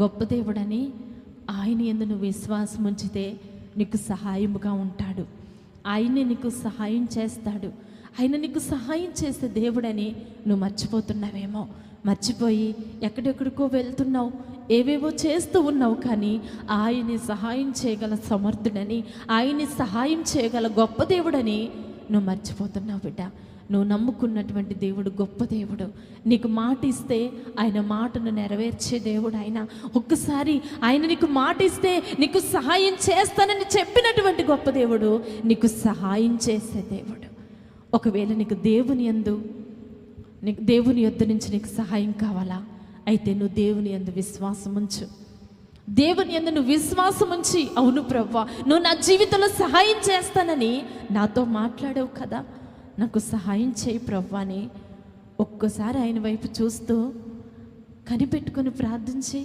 గొప్ప దేవుడని ఆయన ఎందు నువ్వు విశ్వాసం ఉంచితే నీకు సహాయముగా ఉంటాడు. ఆయనే నీకు సహాయం చేస్తాడు. ఆయన నీకు సహాయం చేసే దేవుడని నువ్వు మర్చిపోతున్నావేమో. మర్చిపోయి ఎక్కడెక్కడికో వెళ్తున్నావు. ఏవేవో చేస్తూ ఉన్నావు కానీ ఆయన్ని సహాయం చేయగల సమర్థుడని ఆయన్ని సహాయం చేయగల గొప్ప దేవుడని నువ్వు మర్చిపోతున్నావు బిడ్డ. నువ్వు నమ్ముకున్నటువంటి దేవుడు గొప్ప దేవుడు. నీకు మాట ఇస్తే ఆయన మాటను నెరవేర్చే దేవుడు ఆయన. ఒక్కసారి ఆయన నీకు మాట ఇస్తే నీకు సహాయం చేస్తానని చెప్పినటువంటి గొప్ప దేవుడు నీకు సహాయం చేసే దేవుడు. ఒకవేళ నీకు దేవుని యందు నీకు దేవుని యొద్ద నుంచి నీకు సహాయం కావాలా? అయితే నువ్వు దేవుని యందు విశ్వాసం ఉంచు. దేవుని యందు నువ్వు విశ్వాసం ఉంచి అవును ప్రవ్వా నువ్వు నా జీవితంలో సహాయం చేస్తానని నాతో మాట్లాడావు కదా. నాకు సహాయం చేయి ప్రవ్వా అని ఒక్కసారి ఆయన వైపు చూస్తూ కనిపెట్టుకొని ప్రార్థించి